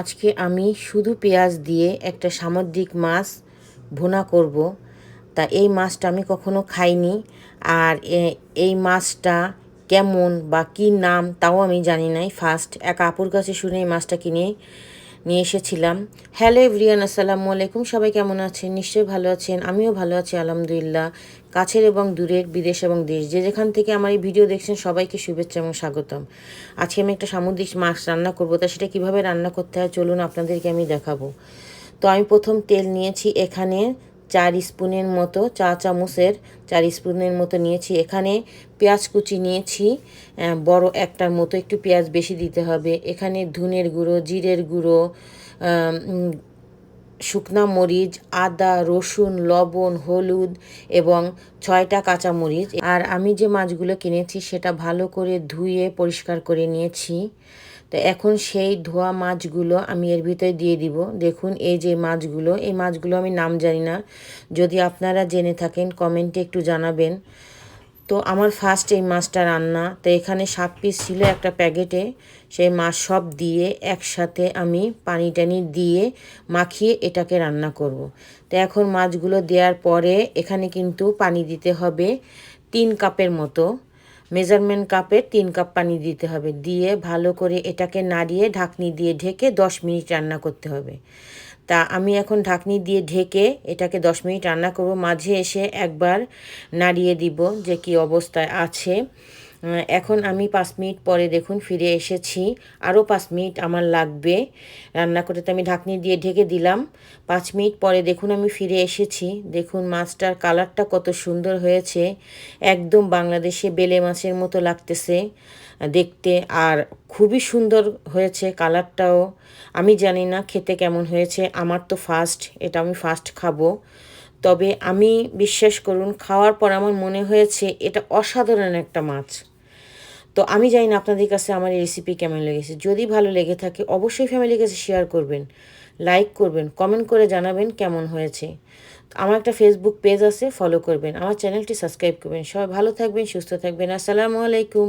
আজকে আমি শুধু পেঁয়াজ দিয়ে একটা সামুদ্রিক মাছ ভুনা করব। তা এই মাছটা আমি কখনো খাইনি। আর এই মাছটা কেমন বা কী নাম তাও আমি জানি নাই। ফার্স্ট এক আপুর কাছে শুনে এই মাছটা কিনে নিয়ে এসেছিলাম। হ্যালো এভরিয়ান আসসালামু আলাইকুম। সবাই কেমন আছেন? নিশ্চয়ই ভালো আছেন। আমিও ভালো আছি, আলহামদুলিল্লাহ। কাছের এবং দূরের বিদেশ এবং দেশ, যে যেখান থেকে আমার এই ভিডিও দেখছেন, সবাইকে শুভেচ্ছা এবং স্বাগতম। আজকে আমি একটা সামুদ্রিক মাছ রান্না করব, তা সেটা কীভাবে রান্না করতে হয় চলুন আপনাদেরকে আমি দেখাবো। তো আমি প্রথম তেল নিয়েছি এখানে চার স্পুনের মতো, চা চামচের চার স্পুনের মতো নিয়েছি। এখানে পেঁয়াজ কুচি নিয়েছি বড় একটার মতো, একটু পেঁয়াজ বেশি দিতে হবে। এখানে ধুনের গুঁড়ো, জিরের গুঁড়ো শুকনা মরিচ, আদা, রসুন, লবণ, হলুদ এবং ছয়টা কাঁচা মরিচ। আর আমি যে মাছগুলো কিনেছি, সেটা ভালো করে ধুয়ে পরিষ্কার করে নিয়েছি। তো এখন সেই ধোয়া মাছগুলো আমি এর ভিতরে দিয়ে দিব। দেখুন, এই যে মাছগুলো, এই মাছগুলো আমি নাম জানি না। যদি আপনারা জেনে থাকেন, কমেন্টে একটু জানাবেন। তো আমার ফার্স্ট এই মাছটা রান্না, তো এখানে সাত পিস ছিল একটা প্যাকেটে। সেই মাছ সব দিয়ে একসাথে আমি পানি টানি দিয়ে মাখিয়ে এটাকে রান্না করব। তো এখন মাছগুলো দেওয়ার পরে এখানে কিন্তু পানি দিতে হবে তিন কাপের মতো। মেজারমেন্ট কাপে তিন কাপ পানি দিতে হবে। দিয়ে ভালো করে এটাকে নাড়িয়ে ঢাকনি দিয়ে ঢেকে দশ মিনিট রান্না করতে হবে। তা আমি এখন ঢাকনি দিয়ে ঢেকে এটাকে দশ মিনিট রান্না করব। মাঝে এসে একবার নাড়িয়ে দিব যে কি অবস্থায় আছে। এখন আমি পাঁচ মিনিট পরে দেখুন ফিরে এসেছি। আরও পাঁচ মিনিট আমার লাগবে। রান্না করতে তো আমি ঢাকনি দিয়ে ঢেকে দিলাম। পাঁচ মিনিট পরে দেখুন আমি ফিরে এসেছি। দেখুন মাছটার কালারটা কত সুন্দর হয়েছে। একদম বাংলাদেশে বেলে মাছের মতো লাগতেছে দেখতে। আর খুবই সুন্দর হয়েছে কালারটাও। আমি জানি না খেতে কেমন হয়েছে। আমার তো ফার্স্ট এটা আমি ফার্স্ট খাব। তবে আমি বিশ্বাস করুন, খাওয়ার পর আমার মনে হয়েছে এটা অসাধারণ একটা মাছ। তো আমি জানি না আপনাদের কাছে আমার এই রেসিপি কেমন লেগেছে। যদি ভালো লেগে থাকে, অবশ্যই ফ্যামিলির কাছে শেয়ার করবেন লাইক করবেন কমেন্ট করে জানাবেন কেমন হয়েছে। আমার একটা ফেসবুক পেজ আছে ফলো করবেন, আমার চ্যানেলটি সাবস্ক্রাইব করবেন। সবাই ভালো থাকবেন, সুস্থ থাকবেন। আসসালামু আলাইকুম।